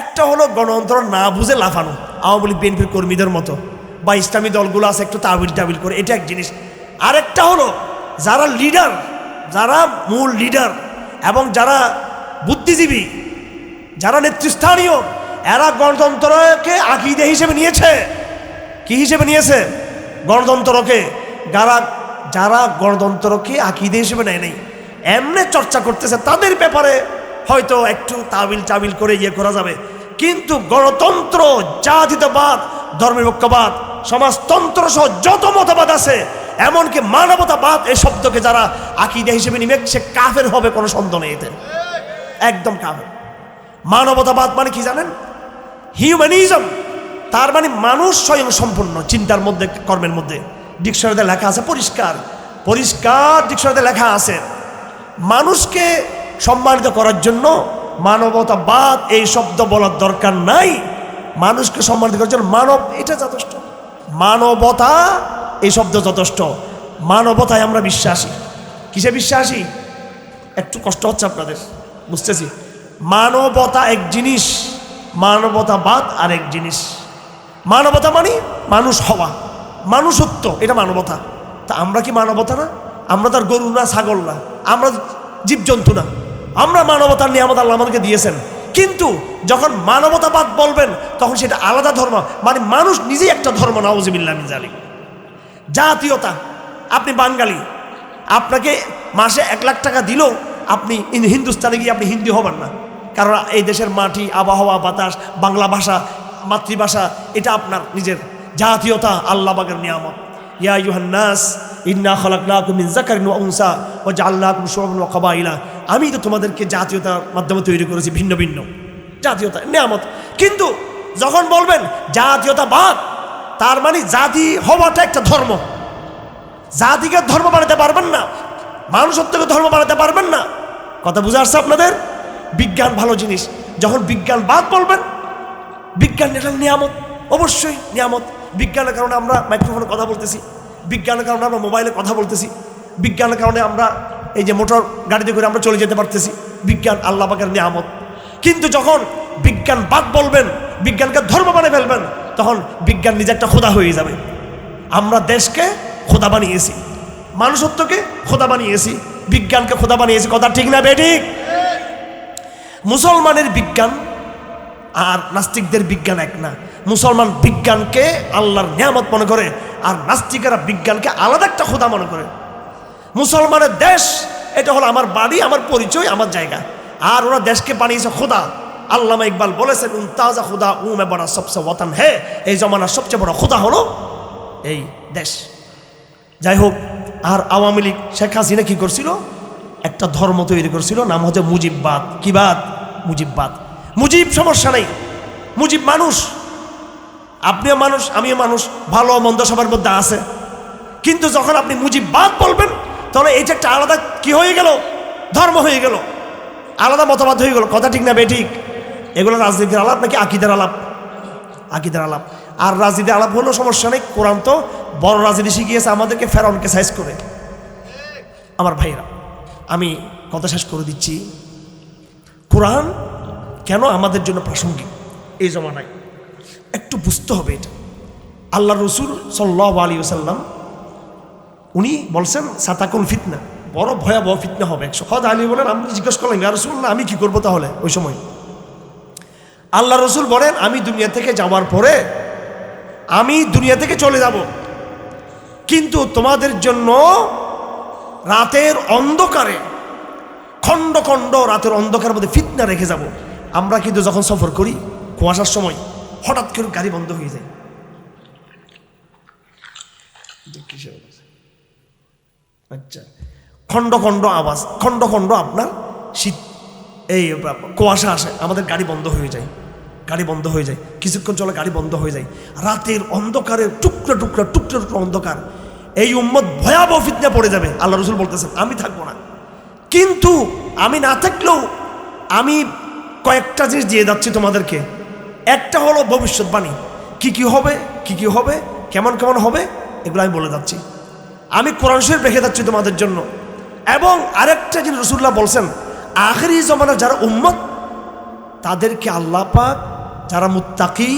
একটা হলো গণতন্ত্র না বুঝে লাফানো, আওয়ামী লীগ, বিএনপির কর্মীদের মতো, বা ইসলামী দলগুলো আছে একটু তাবিল টাবিল করে, এটা এক জিনিস। আরেকটা হলো যারা লিডার যারা মূল লিডার এবং যারা বুদ্ধিজীবী, যারা নেতৃস্থানীয়, এরা গণতন্ত্রকে আকিদে হিসেবে নিয়েছে। কি হিসেবে নিয়েছে? গণতন্ত্রকে। যারা যারা গণতন্ত্রকে আকিদে হিসেবে নেয় নেই, এমনি চর্চা করতেছে, তাদের ব্যাপারে হয়তো একটু তাবিল চাবিল করে ইয়ে করা যাবে। কিন্তু গণতন্ত্র, জাতীয়তাবাদ ধর্মনিরপেক্ষবাদ সমাজতন্ত্র সহ যত মতবাদ আছে, এমনকি মানবতাবাদ এই শব্দকে যারা আকিদা হিসেবে নিবে, সে কাফের হবে, কোনো সন্দেহ নেই এতে। একদম কাফের। মানবতাবাদ মানে কি জানেন? হিউম্যানিজম তার মানে মানুষ স্বয়ং সম্পূর্ণ, চিন্তার মধ্যে, কর্মের মধ্যে। ডিকশনারিতে লেখা আছে, পরিষ্কার। পরিষ্কার ডিকশনারিতে লেখা আছে, মানুষকে সম্মানিত করার জন্য মানবতাবাদ এই শব্দ বলার দরকার নাই। মানুষকে সম্মানিত করার জন্য মানব, এটা যথেষ্ট। মানবতা এই শব্দ যথেষ্ট। মানবতায় আমরা বিশ্বাসী। কিসে বিশ্বাসী? একটু কষ্ট হচ্ছে আপনাদের, বুঝতেছি। মানবতা এক জিনিস, মানবতাবাদ আর এক জিনিস। মানবতা মানে মানুষ হওয়া, মানুষত্ব, এটা মানবতা। তা আমরা কি মানবতা না? আমরা তার গরু না, ছাগল না। আমরা জীবজন্তু না আমরা মানবতার নিয়ামত আল্লাহ আমাদেরকে দিয়েছেন। কিন্তু যখন মানবতাবাদ বলবেন, তখন সেটা আলাদা ধর্ম। মানে মানুষ নিজেই একটা ধর্ম, নাউজিবিল্লাহ মিন জালিক জাতীয়তা, আপনি বাঙালি, আপনাকে মাসে এক লাখ টাকা দিলেও আপনি হিন্দুস্তানে গিয়ে আপনি হিন্দি হবেন না। কারণ এই দেশের মাটি, আবহাওয়া, বাতাস, বাংলা ভাষা, মাতৃভাষা, এটা আপনার নিজের জাতীয়তা আল্লাহবাগের নিয়ামত। ইয়া ইউহান্নাস ইন্না খলাকনাকুম যাকারিন ওয়া উনসা জাআলনাকুম শুউবান ওয়া কাবাইলা আমি তো তোমাদেরকে জাতীয়তার মাধ্যমে তৈরি করেছি, ভিন্ন ভিন্ন। জাতীয়তা, নিয়ামত। কিন্তু যখন বলবেন জাতীয়তাবাদ, তার মানে জাতি হওয়াটা একটা ধর্ম। জাতিকে ধর্ম বানাতে পারবেন না, মানুষত্বকে ধর্ম বানাতে পারবেন না। কথা বুঝে আসছে আপনাদের? বিজ্ঞান ভালো জিনিস। যখন বিজ্ঞান বাদ বলবেন, বিজ্ঞান নিয়ামত। অবশ্যই নিয়ামত। বিজ্ঞানের কারণে আমরা মাইক্রোফোনে কথা বলতেছি, বিজ্ঞানের কারণে আমরা মোবাইলে কথা বলতেছি, বিজ্ঞানের কারণে আমরা এই যে মোটর গাড়িতে করে আমরা চলে যেতে পারতেছি, বিজ্ঞান আল্লাহ পাকের নিয়ামত। কিন্তু যখন বিজ্ঞান বাদ বলবেন, বিজ্ঞানকে ধর্ম বানিয়ে ফেলবেন, তখন বিজ্ঞান নিজে একটা খোদা হয়ে যাবে। আমরা দেশকে খোদা বানিয়েছি, মানুষত্বকে খোদা বানিয়েছি, বিজ্ঞানকে খোদা বানিয়েছি, কথা ঠিক না বেঠিক মুসলমানের বিজ্ঞান আর নাস্তিকদের বিজ্ঞান এক না। মুসলমান বিজ্ঞানকে আল্লাহর নিয়ামত মনে করে আর নাস্তিকেরা বিজ্ঞানকে আলাদা একটা খোদা মনে করে। মুসলমানের দেশ, এটা হলো আমার বাড়ি, আমার পরিচয়, আমার জায়গা। আর ওরা দেশকে বানিয়েছে খোদা আল্লামা ইকবাল বলেছেন উন তাজা খুদা উমে বড়া সবচেয়ে ওয়াতান। হে, এই জমানার সবচেয়ে বড় খোদা হলো এই দেশ। যাই হোক, আর আওয়ামী লীগ, শেখ হাসিনা কি করছিল? একটা ধর্ম তৈরি করছিল, নাম হচ্ছে মুজিববাদ। কি বাদ মুজিববাদ। মুজিব সমস্যা নেই। মুজিব মানুষ। আপনিও মানুষ, আমিও মানুষ, ভালো মন্দ সবার মধ্যে আছে। কিন্তু যখন আপনি মুজিববাদ বলবেন, তাহলে এইটা একটা আলাদা কি হয়ে গেল? ধর্ম হয়ে গেল। আলাদা মতবাদ হয়ে গেল। কথা ঠিক না বেঠিক এগুলো রাজনীতির আলাপ নাকি আকিদের আলাপ? আকিদের আলাপ। আর রাজনীতির আলাপ হলো সমস্যা নেই। কোরআন তো বড় রাজনীতি শিখিয়েছে আমাদেরকে, ফেরাউনকে সাইজ করে। আমার ভাইরা আমি কথা শেষ করে দিচ্ছি। কোরআন কেন আমাদের জন্য প্রাসঙ্গিক? এই জমানায়। একটু বুঝতে হবে এটা। আল্লাহ রসুল সাল্লাহ আলী সাল্লাম উনি বলছেন, সাতাকুল ফিতনা। বড় ভয়াবহ ফিতনা হবে একশো। হদ আলী বলেন আমি জিজ্ঞেস করলাম ইয়া রসুল না আমি কি করব তাহলে? ওই সময়। আল্লাহ রসুল বলেন, আমি দুনিয়া থেকে যাওয়ার পরে আমি দুনিয়া থেকে চলে যাব। কিন্তু তোমাদের জন্য রাতের অন্ধকারে, খণ্ড খণ্ড রাতের অন্ধকারের মধ্যে ফিতনা রেখে যাব। আমরা কিন্তু যখন সফর করি কুয়াশার সময় হঠাৎ করে গাড়ি বন্ধ হয়ে যায়। আচ্ছা খণ্ড খণ্ড আওয়াজ খণ্ড খণ্ড আপনার শীত এই কুয়াশা আসে আমাদের গাড়ি বন্ধ হয়ে যায় গাড়ি বন্ধ হয়ে যায় কিছুক্ষণ চলে গাড়ি বন্ধ হয়ে যায় রাতের অন্ধকারে টুকরা টুকরা টুকরা টুকরা অন্ধকার এই উম্মত ভয়াবহ ফিতনা পড়ে যাবে আল্লাহ রসুল বলতেছেন আমি থাকব না। কিন্তু আমি না থাকলেও আমি কয়েকটা জিনিস দিয়ে যাচ্ছি তোমাদেরকে একটা হলো ভবিষ্যৎবাণী। কি কি হবে, কি কি হবে, কেমন কেমন হবে, এগুলো আমি বলে যাচ্ছি। আমি কোরআন শরীফ রেখে যাচ্ছি তোমাদের জন্য। এবং আরেকটা জিনিস রসুল্লাহ বলছেন, আখেরি জমানার যারা উম্মত, তাদেরকে আল্লাহ পাক যারা মুত্তাকি,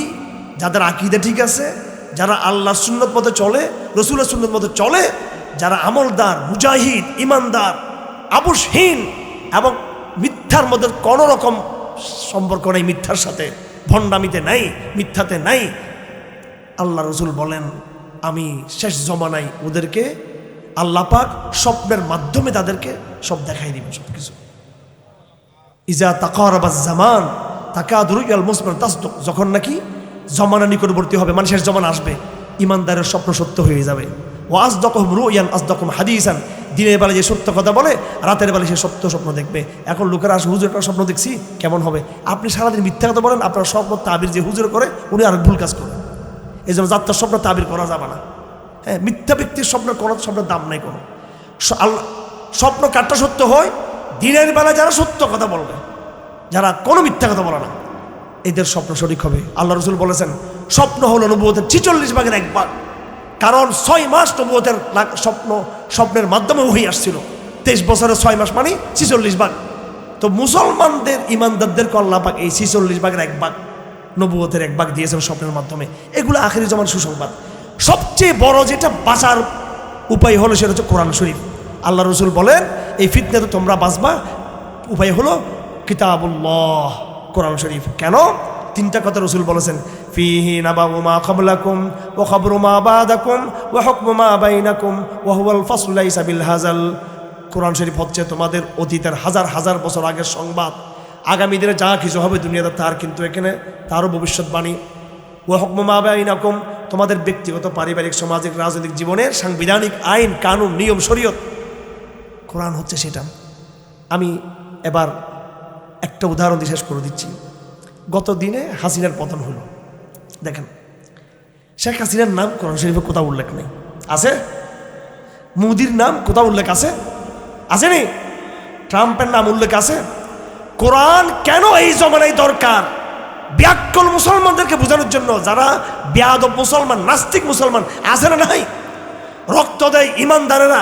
যাদের আকিদা ঠিক আছে, যারা আল্লাহ সুন্নত মতো চলে, রসুলের সুন্নত মতো চলে, যারা আমলদার, মুজাহিদ, ইমানদার আবুসহীন এবং মিথ্যার মধ্যে কোনো রকম সম্পর্ক নেই মিথ্যার সাথে। ভণ্ডামিতে নাই, মিথ্যাতে নাই। আল্লাহ রসুল বলেন, আমি শেষ জমানায় ওদেরকে, আল্লাহ পাক স্বপ্নের মাধ্যমে তাদেরকে সব দেখাই দিবেন সব কিছু ইজা তাকারাবাজ জামান তাকা দুরুয়াল মুসমান তাসদুক। যখন নাকি জমানা নিকটবর্তী হবে মানুষের জমান আসবে, ইমানদারের স্বপ্ন সত্য হয়ে যাবে। ও আজদকম রুয়ান আজদকম হাদিসান। দিনের বেলা যে সত্য কথা বলে, রাতের বেলা সে সত্য স্বপ্ন দেখবে। এখন লোকেরা আসে, হুজুর, একটা স্বপ্ন দেখছি, কেমন হবে? আপনি সারাদিন মিথ্যা কথা বলেন, আপনার স্বপ্ন তাবির যে হুজুর করে, উনি আর ভুল কাজ করেন এই জন্য যাত্রার স্বপ্ন তাবির করা যাবে না। হ্যাঁ মিথ্যা ব্যক্তির স্বপ্ন কোনো স্বপ্নের দাম নাই কোনো। আল্লাহ স্বপ্ন কাটটা সত্য হয়? দিনের বেলা যারা সত্য কথা বলবে, যারা কোনো মিথ্যা কথা বলে না, এদের স্বপ্ন সঠিক হবে। আল্লাহ রসুল বলেছেন, স্বপ্ন হলো নবুয়তের ছিচল্লিশ ভাগের এক ভাগ। কারণ ছয় মাস নবুয়তের স্বপ্ন, স্বপ্নের মাধ্যমে হয়ে আসছিল। তেইশ বছরের ছয় মাস মানে ছিচল্লিশ ভাগ। তো মুসলমানদের, ইমানদারদেরকে আল্লাহ পাক এই ছিচল্লিশ ভাগের এক ভাগ, নবুয়তের এক ভাগ দিয়েছেন স্বপ্নের মাধ্যমে। এগুলো আখেরি জমান সুসংবাদ। সবচেয়ে বড় যেটা বাঁচার উপায় হলো সেটা হচ্ছে কোরআন শরীফ। আল্লাহ রসুল বলেন, এই ফিতনে তো তোমরা বাঁচবা। উপায় হলো কিতাবুল্লাহ, কোরআন শরীফ। কেন? তিনটা কথা রসুল বলেছেন। মা ওয়া খাবরু মা বাদাকুম ওয়া হুকমু মা বাইনাকুম ওয়া হুয়াল ফাসলু লাইসা বিল হাজাল কোরআন শরীফ হচ্ছে তোমাদের অতীতের হাজার হাজার বছর আগের সংবাদ। আগামী দিনে যা কিছু হবে দুনিয়াতে তার কিন্তু এখানে তারও ভবিষ্যৎবাণী। ও হকমা বাইনাকুম, তোমাদের ব্যক্তিগত, পারিবারিক, সামাজিক, রাজনৈতিক জীবনের সাংবিধানিক আইন, কানুন, নিয়ম, শরীয়ত। কোরআন হচ্ছে সেটা। আমি এবার একটা উদাহরণ দিয়ে শেষ করে দিচ্ছি। গত দিনে হাসিনার পতন হলো। দেখেন, শেখ হাসিনার নাম কোরআন শরীফে কোথাও উল্লেখ নেই। আছে? মোদির নাম কোথাও উল্লেখ আছে? আসেনি ট্রাম্পের নাম উল্লেখ আছে? কোরআন কেন এই জমানায় দরকার? ব্যাকল মুসলমানদেরকে বোঝানোর জন্য যারা বেয়াদব মুসলমান, নাস্তিক মুসলমান, আছে না নাই? রক্ত দেয় ইমানদারেরা,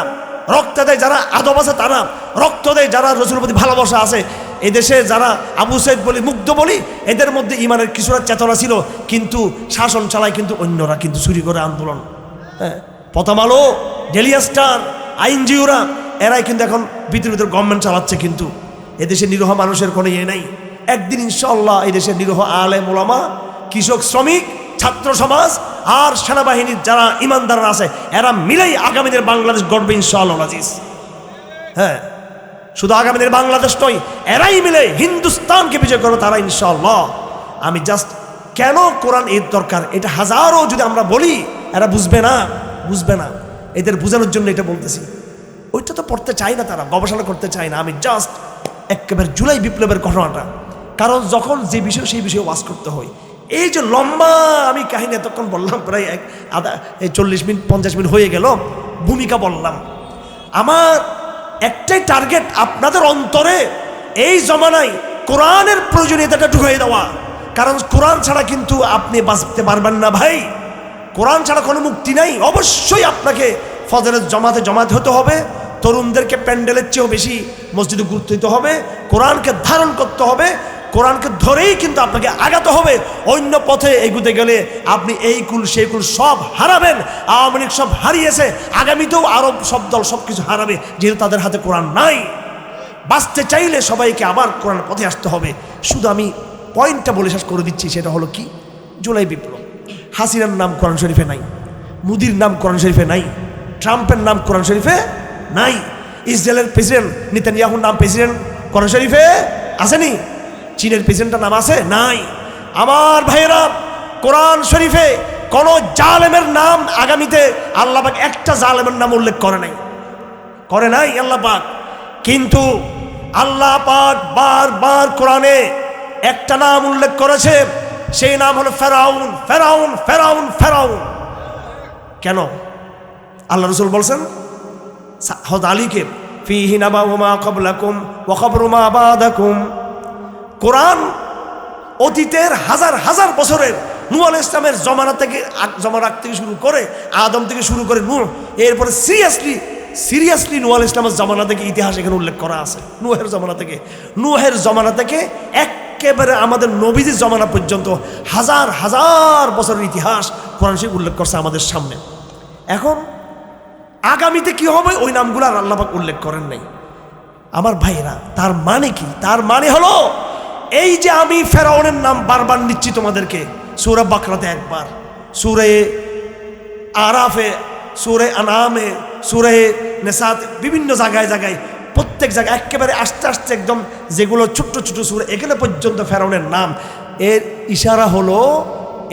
রক্ত দেয় যারা আদব আছে তারা, রক্ত দেয় যারা রসুলের প্রতি ভালোবাসা আছে। এদেশে যারা আবু সৈদ বলি, মুগ্ধ বলি, এদের মধ্যে ইমানের কিছুটা চেতনা ছিল, কিন্তু শাসন চালায় কিন্তু অন্যরা কিন্তু চুরি করে আন্দোলন। হ্যাঁ প্রথম আলো ডেলিয়া স্টার আইনজিওরা এরাই কিন্তু এখন ভিতর ভিতর গভর্নমেন্ট চালাচ্ছে কিন্তু। এদেশে নিরহ মানুষের কোনো ইয়ে নাই। একদিন ইনশাল্লাহ এই দেশের নিরহ আলে মোলামা কৃষক, শ্রমিক, ছাত্র সমাজ আর সেনাবাহিনীর যারা ইমানদাররা আছে, এরা মিলেই আগামী দিনের বাংলাদেশ গড়বে ইনশাআল্লাহ, আজিজ। হ্যাঁ শুধু আগামী দিনের বাংলাদেশ নয়, এরাই মিলে হিন্দুস্তানকে বিজয় করবে তারা, ইনশাআল্লাহ। আমি জাস্ট কেন কোরআন এর দরকার? এটা হাজারো যদি আমরা বলি, এরা বুঝবে না বুঝবে না। এদের বোঝানোর জন্য এটা বলতেছি। ওইটা তো পড়তে চাই না তারা, গবেষণা করতে চায় না। আমি জাস্ট একেবারে জুলাই বিপ্লবের ঘটনাটা। কারণ যখন যে বিষয় সেই বিষয়ে ওয়াজ করতে হয়, এই যে লম্বা আমি কাহিনী এতক্ষণ বললাম, প্রায় এক আধা, এই চল্লিশ মিনিট, পঞ্চাশ মিনিট হয়ে গেল, ভূমিকা বললাম। আমার একটাই টার্গেট আপনাদের অন্তরে এই জমানায় কোরআনের প্রয়োজনীয়তাটা ঢুকিয়ে দেওয়া। কারণ কোরআন ছাড়া কিন্তু আপনি বাঁচতে পারবেন না ভাই। কোরআন ছাড়া কোনো মুক্তি নাই। অবশ্যই আপনাকে ফজরের জমাতে জমাতে হতে হবে। তরুণদেরকে প্যান্ডেলের চেয়েও বেশি মসজিদে গুরুত্ব দিতে হবে। কোরআনকে ধারণ করতে হবে। কোরআনকে ধরেই কিন্তু আপনাকে আগাতে হবে। অন্য পথে এগুতে গেলে আপনি এই কুল, সেই কুল সব হারাবেন। আওয়ামী লীগ সব হারিয়েছে। আগামীতেও আরব সব দল সব কিছু হারাবে, যেহেতু তাদের হাতে কোরআন নাই। বাঁচতে চাইলে সবাইকে আবার কোরআন পথে আসতে হবে। শুধু আমি পয়েন্টটা বলে শেষ করে দিচ্ছি, সেটা হলো কি? জুলাই বিপ্লব। হাসিনার নাম কোরআন শরীফে নাই। মুদির নাম কোরআন শরীফে নাই। ট্রাম্পের নাম কোরআন শরীফে নাই। ইসরায়েলের প্রেসিডেন্ট, নিতানিয়াহুর নাম প্রেসিডেন্ট কোরআন শরীফে আসেনি। চীনের প্রেসিডেন্টের নাম আছে? নাই। আমার ভাইয়েরা, কোরআন শরীফে কোন জালেমের নাম আগামীতে আল্লাহবাক একটা জালেমের নাম উল্লেখ করে নাই। করে নাই আল্লাহ পাক। কিন্তু আল্লাহ পাক বারবার কোরআনে একটা নাম উল্লেখ করেছে, সেই নাম হলো ফেরাউন ফেরাউন ফেরাউন ফেরাউন। কেন? আল্লাহ রসুল বলছেন হদ আলীকে, ফিহি নাবাউমা কবলাকুম ওয়াকবরুমা বাদাকুম। কোরআন অতীতের হাজার হাজার বছরের নূ আল ইসলামের জমানা থেকে জমানার থেকে শুরু করে আদম থেকে শুরু করে নূর এরপরে সিরিয়াসলি সিরিয়াসলি নূ আল ইসলামের জমানা থেকে ইতিহাস এখানে উল্লেখ করা আছে। নুহের জমানা থেকে। নুহের জমানা থেকে একেবারে আমাদের নবীজির জমানা পর্যন্ত হাজার হাজার বছরের ইতিহাস কোরআন শরীফ উল্লেখ করছে আমাদের সামনে। এখন আগামীতে কি হবে? ওই নামগুলো আর আল্লাপাক উল্লেখ করেন নাই। আমার ভাইরা তার মানে কি? তার মানে হলো এই যে আমি ফেরাউনের নাম বারবার নিচ্ছি তোমাদেরকে, সুরা বাকরাতে একবার। সুরে আরাফে, সুরে আনামে, সুরে নেশাত বিভিন্ন জায়গায় জায়গায়, প্রত্যেক জায়গায়, একেবারে আস্তে আস্তে একদম যেগুলো ছোট্ট ছোট সুরে, এখানে পর্যন্ত ফেরাউনের নাম। এর ইশারা হলো,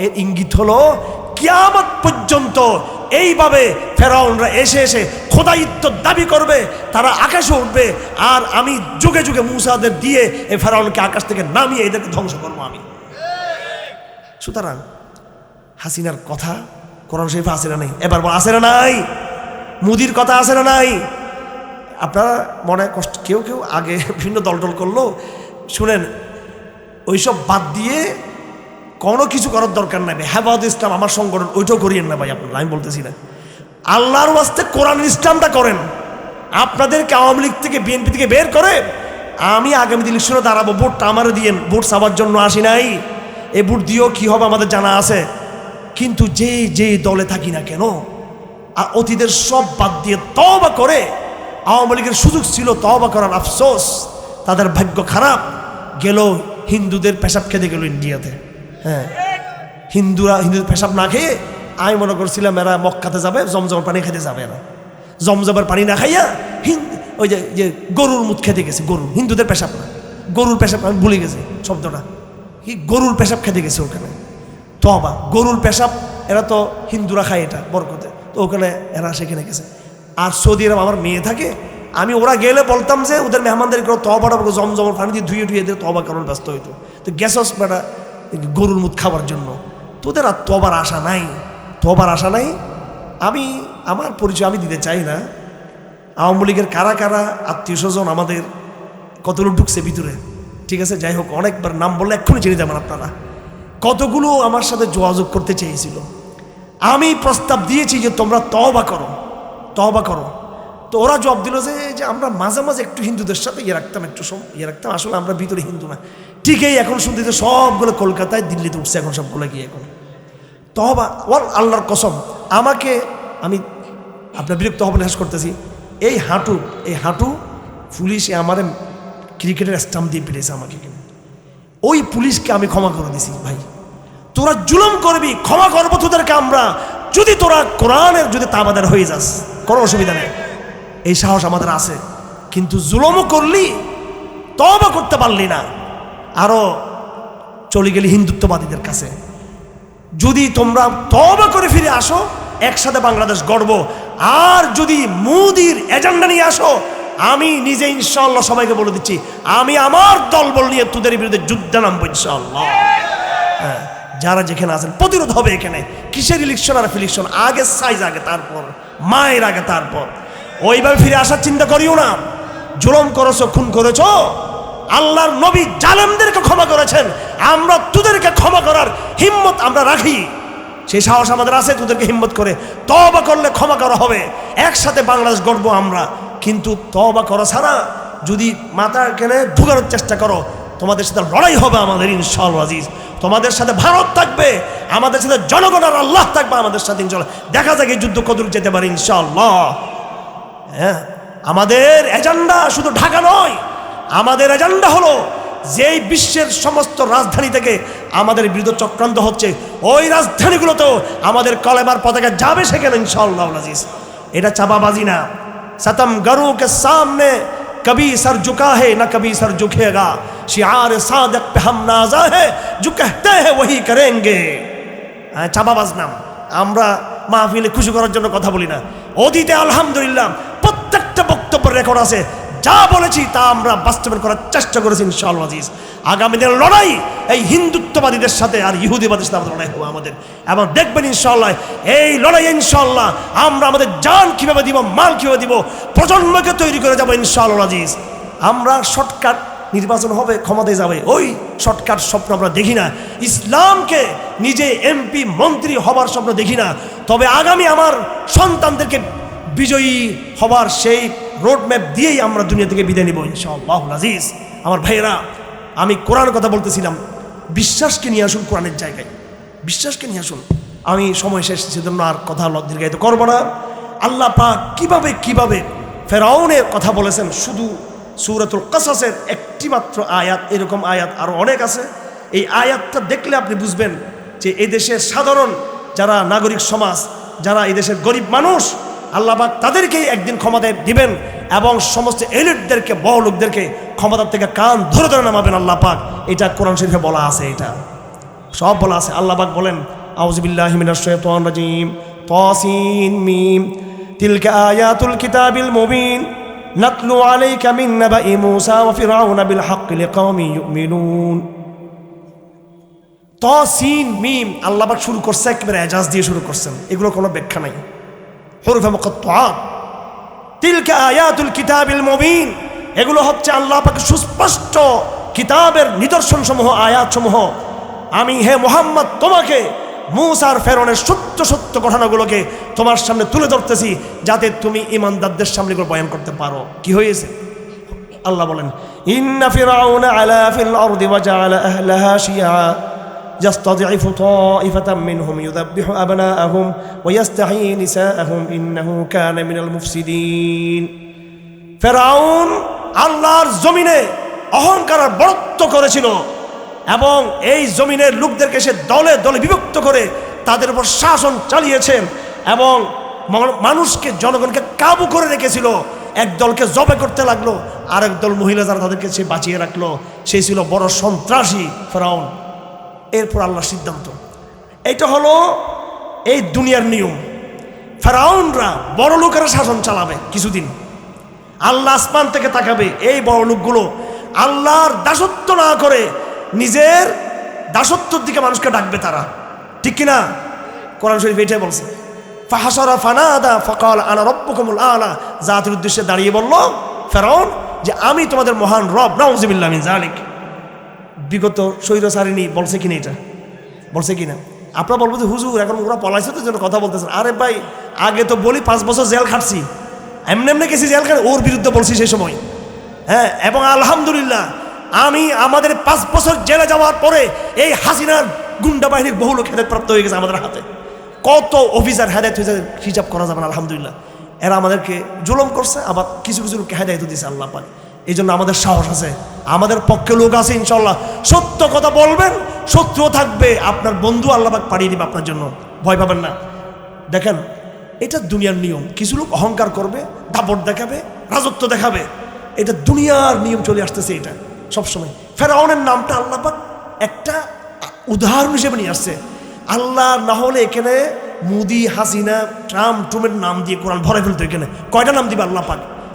এর ইঙ্গিত হলো কিয়ামত পর্যন্ত এইভাবে ফেরাউনরা এসে এসে খোদায়িত্ব দাবি করবে, তারা আকাশে উঠবে, আর আমি যুগে যুগে মুসাদের দিয়ে এই ফেরাউনকে আকাশ থেকে নামিয়ে এদেরকে ধ্বংস করব আমি। সুতরাং হাসিনার কথা কোরআন শরীফে আসে না নাই? এবার আসে না নাই? মুদির কথা আসে না নাই? আপনারা মনে কষ্ট, কেউ কেউ আগে বিভিন্ন দল টল করল। শুনেন, ওইসব বাদ দিয়ে কোনো কিছু করার দরকার নাই হেফাজত ইসলাম, আমার সংগঠন, ওইটাও করিয়েন না ভাই আপনারা, আমি বলতেছি না। আল্লাহর ওয়াস্তে কোরআন ইসলামটা করেন। আপনাদেরকে আওয়ামী লীগ থেকে, বিএনপি থেকে বের করে, আমি আগামী দিন ইলেকশনে দাঁড়াবো, ভোটটা আমারও দিয়েন ভোট চাওয়ার জন্য আসি নাই। এ ভোট দিয়েও কী হবে আমাদের জানা আছে। কিন্তু যে যে দলে থাকি না কেন, আর অতীতের সব বাদ দিয়ে তবা করে, আওয়ামী লীগের সুযোগ ছিল তবা করার আফসোস, তাদের ভাগ্য খারাপ, গেল হিন্দুদের পেশাব খেতে গেল ইন্ডিয়াতে। হ্যাঁ। হিন্দুরা, হিন্দুদের পেশাব না খেয়ে আমি মনে করছিলাম এরা মক্কাতে যাবে, জমজমের পানি খেতে যাবে এরা। জমজমের পানি না খাইয়া হিন্দ ওই যে গরুর মুখ খেতে গেছে গরু হিন্দুদের পেশাব না। গরুর পেশাব, আমি ভুলে গেছি শব্দটা। কি গরুর পেশাব খেতে গেছে ওখানে। তো অবা গরুর পেশাব, এরা তো হিন্দুরা খায় এটা বরকতে। তো ওখানে এরা সেখানে গেছে। আর সৌদি আরব আমার মেয়ে থাকে, আমি ওরা গেলে বলতাম যে ওদের মেহমানদের কেউ তবাটা জমজমের পানি দিয়ে ধুয়ে ধুয়ে দিয়ে তবা কারণ ব্যস্ত হইতো। তো গ্যাসস বেটা গরুর মুখ খাওয়ার জন্য। তোদের আর তবার আশা নাই। তবার আশা নাই? আমি, আমার পরিচয় আমি দিতে চাই না। আওয়ামী লীগের কারা কারা আত্মীয় স্বজন আমাদের কতগুলো ঢুকছে ভিতরে? ঠিক আছে, যাই হোক, অনেকবার নাম বললে এক্ষুনি চিনে যাবেন আপনারা। কতগুলো আমার সাথে যোগাযোগ করতে চেয়েছিল। আমি প্রস্তাব দিয়েছি যে তোমরা তবা করো। তবা করো। তো ওরা জবাব দিল যে যে আমরা মাঝে মাঝে একটু হিন্দুদের সাথে ইয়ে রাখতাম, একটু ইয়ে রাখতাম। আসলে আমরা ভিতরে হিন্দু না। ঠিকই এখন শুনতে যে সবগুলো কলকাতায়, দিল্লিতে উঠছে এখন সবগুলো গিয়ে এখন। তহবা, ওয়াল আল্লাহর কসম, আমাকে আমি আপনার বিরক্ত হবেন শেষ করতেছি। এই হাঁটু এই হাঁটু পুলিশে আমার ক্রিকেটের স্টাম্প দিয়ে পেরেছে আমাকে ওই পুলিশকে আমি ক্ষমা করে দিছি, ভাই। তোরা জুলুম করবি, ক্ষমা করব তোদেরকে আমরা। যদি তোরা কোরআনের যদি তাবাদের হয়ে যাস, কোনো অসুবিধা নেই। এই সাহস আমাদের আছে। কিন্তু জুলুমও করলি তবা করতে পারলি না। আরও চলে গেলি হিন্দুত্ববাদীদের কাছে। যদি তোমরা তবা করে ফিরে আসো, একসাথে বাংলাদেশ গড়ব। আর যদি মুদির এজেন্ডা নিয়ে আসো, আমি নিজে ইনশাল্লাহ সবাইকে বলে দিচ্ছি, আমি আমার দলবল নিয়ে তোদের বিরুদ্ধে যুদ্ধে নামবো ইনশাল্লাহ হ্যাঁ যারা যেখানে আছেন, প্রতিরোধ হবে এখানে। কিসের ইলেকশন আর ফিলেকশন আগে সাইজ আগে তারপর। মায়ের আগে তারপর। ওইভাবে ফিরে আসার চিন্তা করিও না। জুলম করেছ, খুন করেছ। আল্লাহর নবী জালেমদেরকে ক্ষমা করেছেন। আমরা তোদেরকে ক্ষমা করার হিম্মত আমরা রাখি। সেই সাহস আমাদের আছে, তোদেরকে হিম্মত করে তবা করলে ক্ষমা করা হবে। একসাথে বাংলাদেশ গড়বো আমরা। কিন্তু তবা করা ছাড়া যদি মাথা কেনে ঢুকানোর চেষ্টা করো, তোমাদের সাথে লড়াই হবে আমাদের ইনশাল আজিজ। তোমাদের সাথে ভারত থাকবে, আমাদের সাথে জনগণ আর আল্লাহ থাকবে আমাদের সাথে ইনশাল্লাহ দেখা যাক এই যুদ্ধ কদূর যেতে পারে ইনশাল্লাহ হ্যাঁ আমাদের এজেন্ডা শুধু ঢাকা নয়, আমাদের এজেন্ডা হলো যেই বিশ্বের সমস্ত রাজধানী থেকে আমাদের বিরুদ্ধে চক্রান্ত হচ্ছে, ওই রাজধানীগুলোতেও আমাদের কলেমার পতাকা যাবে সেখানে ইনশাল্লাহ এটা চাপাবাজি না। সতম গরুকে সামনে, কবি সর ঝুকা হে, না কবি সর ঝুকেগা। শিয়ার সাদক পে হাম নাজা হে জু কহতে হে ওহি করেঙ্গে। হ্যাঁ, চাপাবাজ নাম আমরা মাহফিলে খুশি করার জন্য কথা বলি না। অতীতে আলহামদুলিল্লাহ প্রত্যেকটা বক্তব্য রেকর্ড আছে। যা বলেছি তা আমরা বাস্তবায়ন করার চেষ্টা করেছি ইনশাআল্লাহ আজিজ। আগামী দিনের লড়াই এই হিন্দুত্ববাদীদের সাথে আর ইহুদিবাদীর সাথে আমাদের লড়াই হবে আমাদের। এবং দেখবেন ইনশাল্লাহ এই লড়াই ইনশাল্লাহ আমরা আমাদের জান কীভাবে দিব, মাল কীভাবে দিব, প্রজন্মকে তৈরি করে যাব ইনশাআল্লাহ আজিজ। আমরা শর্টকাট নির্বাচন হবে, ক্ষমতায় যাবে, ওই শর্টকাট স্বপ্ন আমরা দেখি না। ইসলামকে নিজে এমপি, মন্ত্রী হবার স্বপ্ন দেখি না। তবে আগামী আমার সন্তানদেরকে বিজয়ী হবার সেই রোড ম্যাপ দিয়েই আমরা দুনিয়া থেকে বিদায় নিব, ইনশাআল্লাহ আজিজ। আমার ভাইয়েরা, আমি কোরআন কথা বলতেছিলাম, বিশ্বাসকে নিয়ে আসুন কোরআনের জায়গায়। বিশ্বাসকে নিয়ে আসুন। আমি সময় শেষ, সেজন্য আর কথা দীর্ঘায়িত করব না। আল্লাহ পাক কীভাবে কীভাবে ফেরাউনের কথা বলেছেন, শুধু সুরাতুল কাসাসের একটি মাত্র আয়াত, এরকম আয়াত আরও অনেক আছে। এই আয়াতটা দেখলে আপনি বুঝবেন যে এই দেশের সাধারণ যারা নাগরিক সমাজ, যারা এদেশের গরিব মানুষ আল্লাহবাক তাদেরকেই একদিন ক্ষমতায় দিবেন এবং সমস্ত এলিটদেরকে, বড় লোকদেরকে ক্ষমতার থেকে কান ধরে ধরে নামাবেন আল্লাহ পাক এটা কোরআন শরীফে বলা আছে এটা। সব বলা আছে। আল্লাহ পাক বলেন তাসিন মিম মিম শুরু করছে, একেবারে এজাজ দিয়ে শুরু করছেন। এগুলো কোনো ব্যাখ্যা নাই। হরফে মুকত্তাআত তিলকা আয়াতুল কিতাবিল মুবিন। এগুলো হচ্ছে আল্লাহ পাকের সুস্পষ্ট কিতাবের নিদর্শন সমূহ আয়াত সমূহ আমি হে মোহাম্মদ, তোমাকে মুসার ফেরনের সত্য সত্য ঘটনাগুলোকে তোমার সামনে তুলে ধরতেছি, যাতে তুমি ইমানদারদের সামনে এগুলো বয়ান করতে পারো। কি হয়েছে? আল্লাহ বলেন, ইন্না ফিরাউনা আলা ফিল আরদি ওয়া জাআলা আহলাহা শিয়া। يستضعف طائفة منهم يذبح أبناءهم ويستحيي نساءهم إنه كان من المفسدين ফেরাউন আল্লাহর জমিনে অহংকার আর বরত্ব করেছিল এবং এই জমিনের লোকদেরকে সে দলে দলে বিভক্ত করে তাদের উপর শাসন চালিয়েছেন এবং ম- মানুষকে জনগণকে কাবু করে রেখেছিল এক দলকে জবে করতে লাগলো আরেক দল মহিলা যারা তাদেরকে সে বাঁচিয়ে রাখলো সে ছিল বড় সন্ত্রাসী ফেরাউন এরপর আল্লাহর সিদ্ধান্ত। এটা হলো এই দুনিয়ার নিয়ম। ফেরাউনরা বড় লোকেরা শাসন চালাবে কিছুদিন। আল্লাহ আসমান থেকে তাকাবে, এই বড় লোকগুলো আল্লাহর দাসত্ব না করে নিজের দাসত্বর দিকে মানুষকে ডাকবে তারা। ঠিক কিনা? কোরআন শরীফ এটাই বলছে ফাহাসরা ফানাদা ফকাল আনা রব্বকুমুল আলা। জাতির উদ্দেশ্যে দাঁড়িয়ে বলল ফেরাউন যে, আমি তোমাদের মহান রব, নাউজিবিল্লাহ মিন জালিক বিগত সারিনী বলছে কিনা এটা? বলছে কিনা? আপনারা বলব যে, হুজুর, এখন ওরা পলাইছে তো জন্য কথা বলতেছেন। আরে ভাই, আগে তো বলি পাঁচ বছর জেল খাটছি। এমনি এমনি গেছি জেল খাট, ওর বিরুদ্ধে বলছি সেই সময়। হ্যাঁ এবং আলহামদুলিল্লাহ, আমি আমাদের পাঁচ বছর জেলে যাওয়ার পরে এই হাসিনার গুন্ডা বাহিনীর বহু লোক প্রাপ্ত হয়ে গেছে আমাদের হাতে। কত অফিসার হেদায়ত হয়েছে হিসাব করা যাবে না, আলহামদুলিল্লাহ। এরা আমাদেরকে জুলম করছে, আবার কিছু কিছু লোককে হেদায়ত দিয়েছে আল্লাহ পাক। এই জন্য আমাদের সাহস আছে। আমাদের পক্ষে লোক আছে ইনশাল্লাহ সত্য কথা বলবেন, শত্রু থাকবে, আপনার বন্ধু আল্লাহবাক পাড়িয়ে দিবে আপনার জন্য। ভয় পাবেন না। দেখেন, এটা দুনিয়ার নিয়ম। কিছু লোক অহংকার করবে, দাপট দেখাবে, রাজত্ব দেখাবে। এটা দুনিয়ার নিয়ম চলে আসতেছে এটা, সবসময়। ফেরাউনের নামটা আল্লাপাক একটা উদাহরণ হিসেবে নিয়ে আসছে। আল্লাহ না হলে এখানে মুদি, হাসিনা, ট্রাম্প ট্রুমের নাম দিয়ে কোরআন ভরে ফেলতো এখানে। কয়টা নাম দিবে আল্লাহ পাক?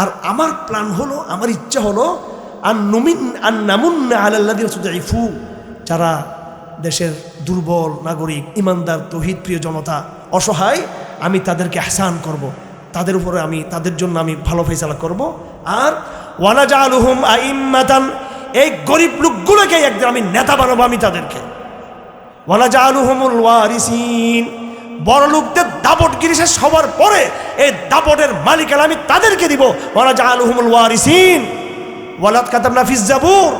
আর আমার প্ল্যান হলো, আমার ইচ্ছা হলো আর নমিন আর নামুন আল্লাহ যারা দেশের দুর্বল নাগরিক, ইমানদার, তহিদ প্রিয় জনতা অসহায়, আমি তাদেরকে আহসান করব। তাদের উপরে আমি, তাদের জন্য আমি ভালো ফেসলা করব। আর ওয়ানাজা আলহুম আইম্মাতান, এই গরিব লোকগুলোকে একদিন আমি নেতা বানাবো আমি তাদেরকে ওয়ানাজা আলহুমুল ওয়ারিসিন বড় লোকদের দাপট গিরিশেষ হবার পরে এই দাপটের মালিকানা আমি তাদেরকে দিব। ওয়ানাজা আলহুমুল ওয়ারিসিন। ওয়ালাদ কাতাবনা ফিজ জাবুর।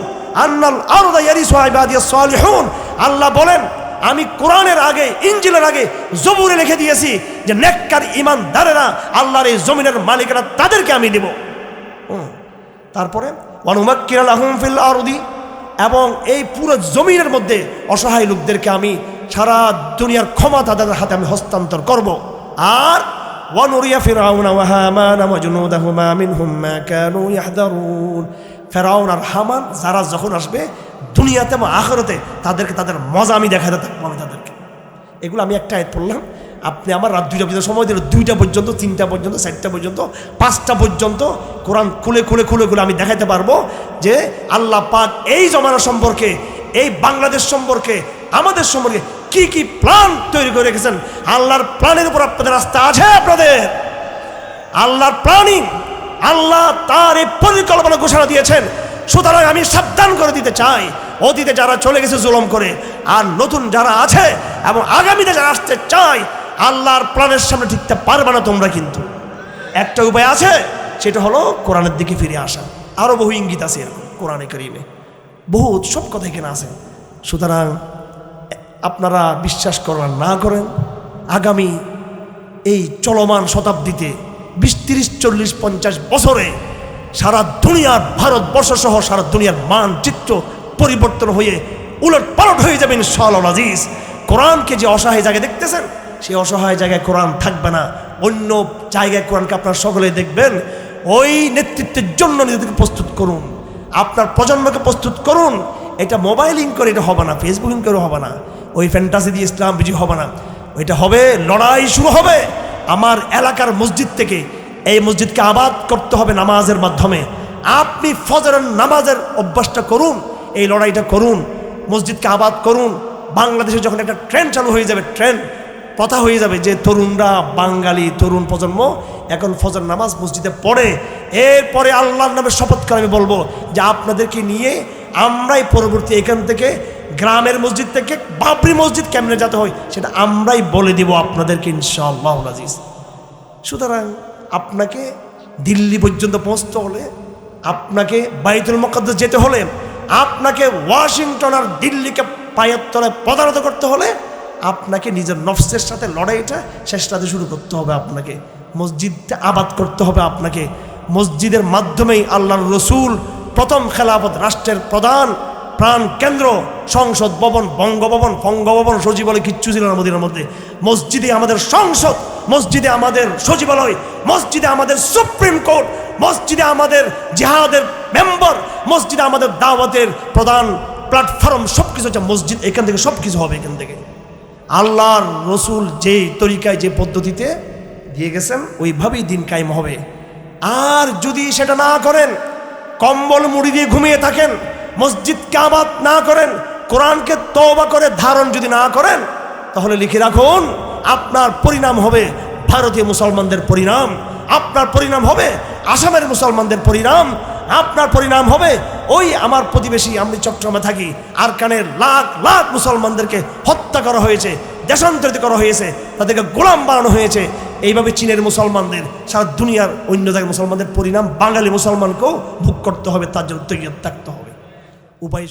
আন্নাল আরদা ইয়ারিসুহা ইবাদিয়াস সালিহুন। আল্লাহ বলেন, আমি কোরআনের আগে ইঞ্জিলের আগে জবুরে লিখে দিয়েছি যে নেককার ইমানদারেরা আল্লাহর এই জমিনের মালিকেরা তাদেরকে আমি দেব। তারপরে অনুমাক্কির আলহম ফিল আরদি। এবং এই পুরো জমিনের মধ্যে অসহায় লোকদেরকে আমি সারা দুনিয়ার ক্ষমতা তাদের হাতে আমি হস্তান্তর করব। আর ওয়ানুরিয়া ফিরাউনা ওয়া হামান ওয়া জুনুদাহুমা মিনহুম মা কানু ইয়াহদারুন। ফেরাউন আর হামান যারা যখন আসবে দুনিয়াতে এবং আখরতে তাদেরকে তাদের মজা আমি দেখাতে থাকব আমি তাদেরকে। এগুলো আমি একটা আয়াত পড়লাম। আপনি আমার রাত দুইটা পর্যন্ত সময় দিল দুইটা পর্যন্ত, তিনটা পর্যন্ত, চারটা পর্যন্ত, পাঁচটা পর্যন্ত কোরআন খুলে খুলে খুলে খুলে আমি দেখাতে পারব যে আল্লাহ পাক এই জমানা সম্পর্কে, এই বাংলাদেশ সম্পর্কে, আমাদের সম্পর্কে কি কি প্ল্যান তৈরি করে রেখেছেন? আল্লাহর প্ল্যানের উপর আপনাদের রাস্তা আছে আপনাদের? আল্লাহর প্ল্যানিং আল্লাহ তার এই পরিকল্পনা ঘোষণা দিয়েছেন। সুতরাং আমি সাবধান করে দিতে চাই। অতীতে যারা চলে গেছে জুলম করে, আর নতুন যারা আছে এবং আগামীতে যারা আসতে চায়, আল্লাহর প্ল্যানের সামনে ঠিকতে পারবে না তোমরা কিন্তু। একটা উপায় আছে, সেটা হলো কোরআনের দিকে ফিরে আসা। আরও বহু ইঙ্গিত আছে এরকম, কোরআনে করিমে। বহু সব কথা এখানে আছে। সুতরাং আপনারা বিশ্বাস করেন না করেন, আগামী এই চলমান শতাব্দীতে বিশ চল্লিশ, পঞ্চাশ বছরে সারা দুনিয়ার ভারতবর্ষ সহ সারা দুনিয়ার মানচিত্র পরিবর্তন হয়ে উলট পালট হয়ে যাবেন ইনশাআল্লাহ আজিজ। কোরআনকে যে অসহায় জায়গায় দেখতেছেন সেই অসহায় জায়গায় কোরআন থাকবে না। অন্য জায়গায় কোরআনকে আপনারা সকলে দেখবেন। ওই নেতৃত্বের জন্য নিজেদেরকে প্রস্তুত করুন। আপনার প্রজন্মকে প্রস্তুত করুন। এটা মোবাইলিং করে এটা হবে না। ফেসবুকিং করে হবে না। ওই ফ্যান্টাসি দিয়ে ইসলাম বিজয় হবে না। ওইটা হবে, লড়াই শুরু হবে। আমার এলাকার মসজিদ থেকে এই মসজিদকে আবাদ করতে হবে নামাজের মাধ্যমে। আপনি ফজরের নামাজের অভ্যাসটা করুন, এই লড়াইটা করুন, মসজিদকে আবাদ করুন। বাংলাদেশে যখন একটা ট্রেন চালু হয়ে যাবে ট্রেন কথা হয়ে যাবে যে তরুণরা বাঙালি তরুণ প্রজন্ম এখন ফজর নামাজ মসজিদে পড়ে। এরপরে আল্লাহর নামে শপথ করে আমি বলব যে আপনাদেরকে নিয়ে আমরাই পরবর্তী এখান থেকে গ্রামের মসজিদ থেকে বাবরি মসজিদ কেমনে যেতে হয়, সেটা আমরাই বলে দিব আপনাদেরকে ইনশাআল্লাহ আজিজ। সুতরাং আপনাকে দিল্লি পর্যন্ত পৌঁছতে হলে, আপনাকে বাইতুল মকদ্দাস যেতে হলে, আপনাকে ওয়াশিংটন আর দিল্লিকে পায়ের তলায় পদারত করতে হলে, আপনাকে নিজের নফসের সাথে লড়াইটা শেষটাতে শুরু করতে হবে আপনাকে। মসজিদটা আবাদ করতে হবে আপনাকে। মসজিদের মাধ্যমেই আল্লাহর রসুল প্রথম খেলাফত রাষ্ট্রের প্রধান প্রাণ কেন্দ্র, সংসদ ভবন, বঙ্গভবন বঙ্গভবন সচিবালয় কিচ্ছু ছিল না মদিনার মধ্যে। মসজিদে আমাদের সংসদ, মসজিদে আমাদের সচিবালয়, মসজিদে আমাদের সুপ্রিম কোর্ট, মসজিদে আমাদের জেহাদের মেম্বার, মসজিদে আমাদের দাওয়াতের প্রধান প্ল্যাটফর্ম সব কিছু হচ্ছে মসজিদ। এখান থেকে সব কিছু হবে এখান থেকে। আল্লাহর রসুল যেই তরিকায়, যে পদ্ধতিতে দিয়ে গেছেন, ওইভাবেই দিন কায়েম হবে। আর যদি সেটা না করেন, কম্বল মুড়ি দিয়ে ঘুমিয়ে থাকেন মসজিদকে আবাদ না করেন, কোরআনকে তওবা করে ধারণ যদি না করেন, তাহলে লিখে রাখুন, আপনার পরিণাম হবে ভারতীয় মুসলমানদের পরিণাম, আপনার পরিণাম হবে আসামের মুসলমানদের পরিণাম, আপনার পরিণাম হবে ওই আমার প্রতিবেশী আমি চট্টগ্রামে থাকি, আর কানের লাখ লাখ মুসলমানদেরকে হত্যা করা হয়েছে, দেশান্তরিত করা হয়েছে, তাদেরকে গোলাম বানানো হয়েছে। এইভাবে চীনের মুসলমানদের, সারা দুনিয়ার অন্য জায়গায় মুসলমানদের পরিণাম বাঙালি মুসলমানকেও ভোগ করতে হবে, তার জন্য তৈরি থাকতে হবে। উপায়